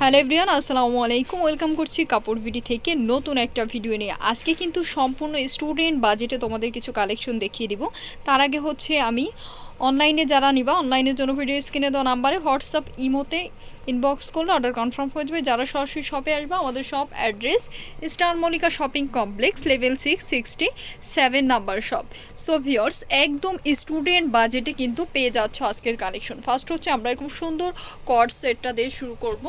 Hello everyone আসসালামু আলাইকুম। Welcome করছি কাপড় বিডি থেকে নতুন একটা ভিডিও নিয়ে। আজকে কিন্তু সম্পূর্ণ স্টুডেন্ট বাজেটে তোমাদের কিছু কালেকশন দেখিয়ে দিব। তার আগে হচ্ছে আমি অনলাইনে যারা নিবা, অনলাইনের জন্য ভিডিও স্ক্রিনে দেওয়া নাম্বারে হোয়াটসঅ্যাপ, ইমোতে ইনবক্স করলে অর্ডার কনফার্ম হয়ে যাবে। যারা সরাসরি শপে আসবে, আমাদের shop address star Mallika shopping complex level six sixty seven number shop so viewers একদম স্টুডেন্ট বাজেটে কিন্তু পেয়ে যাচ্ছ আজকের কালেকশন। ফার্স্ট হচ্ছে আমরা এরকম সুন্দর কর্ড সেটটা দিয়ে শুরু করব।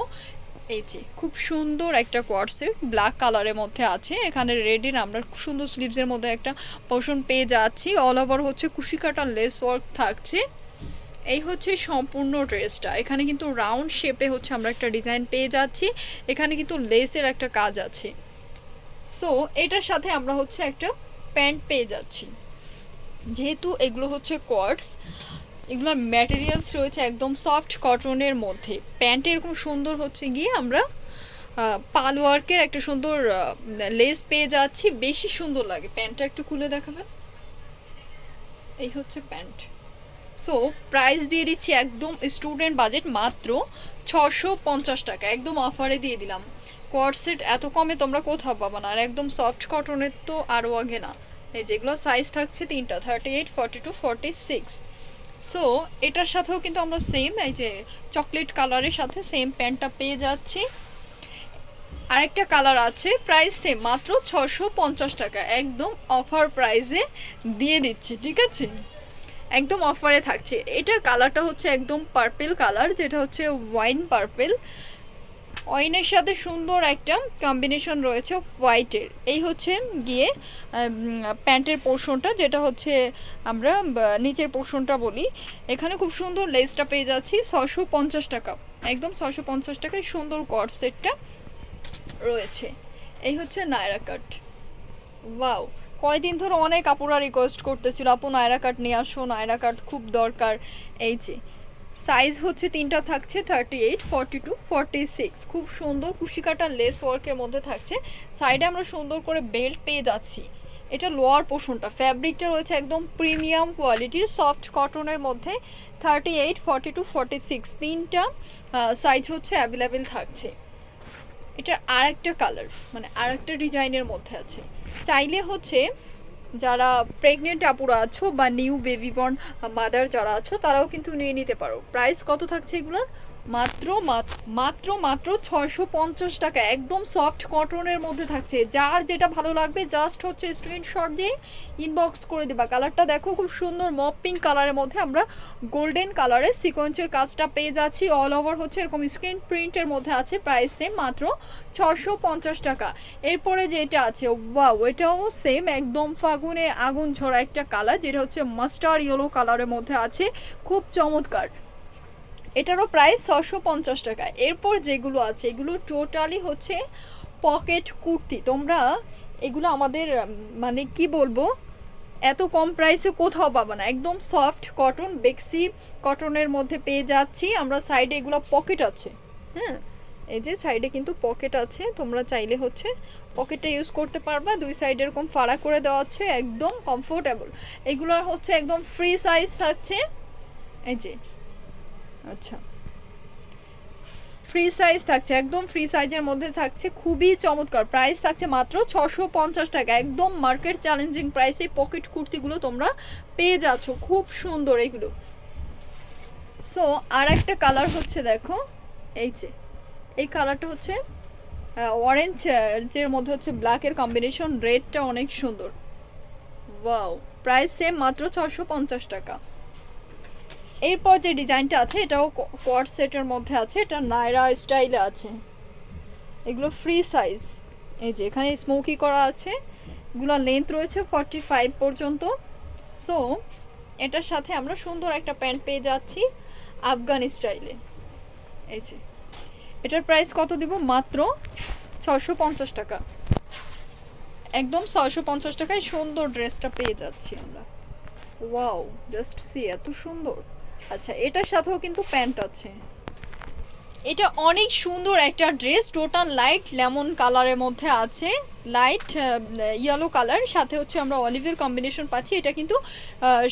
এই যে, খুব সুন্দর একটা কোয়ার সেট ব্ল্যাক কালারের মধ্যে আছে। এখানে রেডের আমরা সুন্দর স্লিভসের মধ্যে একটা পোর্শন পেয়ে যাচ্ছি। অল ওভার হচ্ছে কুশি কাটার লেস ওয়ার্ক থাকছে। এই হচ্ছে সম্পূর্ণ ড্রেসটা। এখানে কিন্তু রাউন্ড শেপে হচ্ছে আমরা একটা ডিজাইন পেয়ে যাচ্ছি। এখানে কিন্তু লেসের একটা কাজ আছে। সো এটার সাথে আমরা হচ্ছে একটা প্যান্ট পেয়ে যাচ্ছি। যেহেতু এগুলো হচ্ছে কোয়ার্ডস এগুলোর ম্যাটেরিয়ালস রয়েছে একদম সফট কটনের মধ্যে। প্যান্টে এরকম সুন্দর হচ্ছে গিয়ে আমরা পাল ওয়ার্কের একটা সুন্দর লেস পেয়ে যাচ্ছি। বেশি সুন্দর লাগে। প্যান্টটা একটু খুলে দেখাবেন। এই হচ্ছে প্যান্ট সো প্রাইস দিয়ে দিচ্ছি একদম স্টুডেন্ট বাজেট মাত্র ছশো পঞ্চাশ টাকা। একদম অফারে দিয়ে দিলাম। কোয়ারসেট এত কমে তোমরা কোথাও পাবা না। আর একদম সফট কটনের তো আরও আগে না। এই যেগুলো সাইজ থাকছে তিনটা thirty eight forty two forty six so এটার সাথেও কিন্তু আমরা সেম এই যে চকলেট কালারের সাথে সেম প্যান্টটা পেয়ে যাচ্ছি। আরেকটা কালার আছে প্রাইস সেম মাত্র ছশো পঞ্চাশ টাকা। একদম অফার প্রাইসে দিয়ে দিচ্ছি, ঠিক আছে? একদম অফারে থাকছে। এটার কালারটা হচ্ছে একদম পার্পেল কালার যেটা হচ্ছে ওয়াইন পার্পেল ওয়াইনের সাথে সুন্দর একটা কম্বিনেশন রয়েছে হোয়াইটের এই হচ্ছে গিয়ে প্যান্টের পোর্শনটা যেটা হচ্ছে আমরা নিচের পোর্শনটা বলি। এখানে খুব সুন্দর লেসটা পেয়ে যাচ্ছি ছশো পঞ্চাশ টাকা। একদম ছশো পঞ্চাশ টাকায় সুন্দর কট সেটটা রয়েছে। এই হচ্ছে নায়রা কাট ওয়াও কয়দিন ধরে অনেক আপুরা রিকোয়েস্ট করতেছিল, আপু, নায়রা কাট নিয়ে আসো, নায়রা কাট খুব দরকার। এই যে সাইজ হচ্ছে তিনটা থাকছে thirty eight forty two forty six খুব সুন্দর কুশিকাটা লেস ওয়ার্কের মধ্যে থাকছে। সাইডে আমরা সুন্দর করে বেল্ট পেয়ে যাচ্ছি। এটা লোয়ার পোর্শনটা ফ্যাব্রিকটা রয়েছে একদম প্রিমিয়াম কোয়ালিটির সফট কটনের মধ্যে। Thirty eight forty two forty six তিনটা সাইজ হচ্ছে অ্যাভেলেবেল থাকছে। এটা আর একটা কালার মানে আর একটা ডিজাইনের মধ্যে আছে। চাইলে হচ্ছে যারা প্রেগনেন্ট আপুরা আছো বা নিউ বেবি বর্ন মাদার যারা আছো, তারাও কিন্তু নিয়ে নিতে পারো। প্রাইস কত থাকছে এগুলোর? মাত্র মাত্র মাত্র ছয়শো পঞ্চাশ টাকা, একদম সফট কটনের মধ্যে থাকছে। যার যেটা ভালো লাগবে জাস্ট হচ্ছে স্ক্রিনশট দিয়ে ইনবক্স করে দেবা। কালারটা দেখো, খুব সুন্দর মপ পিঙ্ক কালারের মধ্যে আমরা গোল্ডেন কালারের সিকোয়েন্সের কাজটা পেয়ে যাচ্ছি। অল ওভার হচ্ছে এরকম স্ক্রিন প্রিন্টের মধ্যে আছে প্রাইস সেম মাত্র ছশো পঞ্চাশ টাকা। এরপরে যেটা আছে ওয়াও এটাও সেম একদম ফাগুনে আগুন ঝরা একটা কালার যেটা হচ্ছে মাস্টার ইয়েলো কালারের মধ্যে আছে। খুব চমৎকার। এটারও প্রাইস ছশো পঞ্চাশ টাকা। এরপর যেগুলো আছে, এগুলো টোটালি হচ্ছে পকেট কুর্তি। তোমরা এগুলো আমাদের মানে কি বলব, এত কম প্রাইসে কোথাও পাবো না। একদম সফট কটন বেক্সি কটনের মধ্যে পেয়ে যাচ্ছি। আমরা সাইডে এগুলো পকেট আছে। হ্যাঁ এই যে সাইডে কিন্তু পকেট আছে। তোমরা চাইলে হচ্ছে পকেটটা ইউজ করতে পারবা। দুই সাইডে এরকম ফাড়া করে দেওয়া আছে। একদম কমফোর্টেবল এগুলোর হচ্ছে একদম ফ্রি সাইজ থাকছে। এই যে আচ্ছা। ফ্রি সাইজ থাকছে, একদম ফ্রি সাইজের মধ্যে থাকছে, খুবই চমৎকার। প্রাইস থাকছে মাত্র ছশো পঞ্চাশ টাকা। একদম মার্কেট চ্যালেঞ্জিং প্রাইসে পকেট কুর্তিগুলো তোমরা পেয়ে যাচ্ছ, খুব সুন্দর এগুলো। সো আর একটা কালার হচ্ছে দেখো, এই যে, এই কালারটা হচ্ছে অরেঞ্জ যের মধ্যে হচ্ছে ব্ল্যাকের কম্বিনেশন রেডটা অনেক সুন্দর। ওয়াও প্রাইস সেম মাত্র ছশো পঞ্চাশ টাকা। এরপর যে ডিজাইনটা আছে, এটাও কোয়ার সেটের মধ্যে আছে, এটা নায়রা স্টাইলে আছে। এগুলো ফ্রি সাইজ এই যে এখানে স্মোকি করা আছে, এগুলো লেন্থ রয়েছে ফর্টি ফাইভ পর্যন্ত। সো এটার সাথে আমরা সুন্দর একটা প্যান্ট পেয়ে যাচ্ছি আফগান স্টাইলে। এই যে, এটার প্রাইস কত দিব? মাত্র ছশো পঞ্চাশ টাকা। একদম ছশো পঞ্চাশ টাকায় সুন্দর ড্রেসটা পেয়ে যাচ্ছি আমরা। ওয়াও জাস্ট সি এত সুন্দর। আচ্ছা এটার সাথেও কিন্তু প্যান্ট আছে। এটা অনেক সুন্দর একটা ড্রেস, টোটাল লাইট লেমন কালারের মধ্যে আছে। লাইট ইয়েলো কালার, সাথে হচ্ছে আমরা অলিভের কম্বিনেশন পাচ্ছি। এটা কিন্তু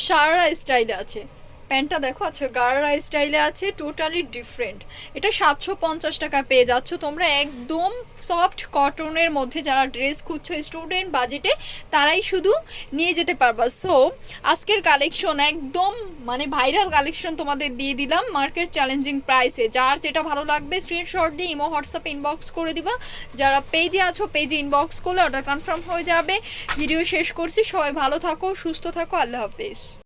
সারা স্টাইলে আছে। প্যান্টটা দেখো আচ্ছা গারারা স্টাইলে আছে টোটালি ডিফারেন্ট এটা সাতশো পঞ্চাশ টাকা পেয়ে যাচ্ছ তোমরা। একদম সফট কটনের মধ্যে যারা ড্রেস খুঁজছো স্টুডেন্ট বাজেটে তারাই শুধু নিয়ে যেতে পারবা। সো আজকের কালেকশন একদম মানে ভাইরাল কালেকশন তোমাদের দিয়ে দিলাম মার্কেট চ্যালেঞ্জিং প্রাইসে যার যেটা ভালো লাগবে স্ক্রিনশট দিয়ে ইমো হোয়াটসঅ্যাপ ইনবক্স করে দিবা। যারা পেজে আছো পেজে ইনবক্স করলে অর্ডার কনফার্ম হয়ে যাবে। ভিডিও শেষ করছি, সবাই ভালো থাকো, সুস্থ থাকো, আল্লাহ হাফেজ।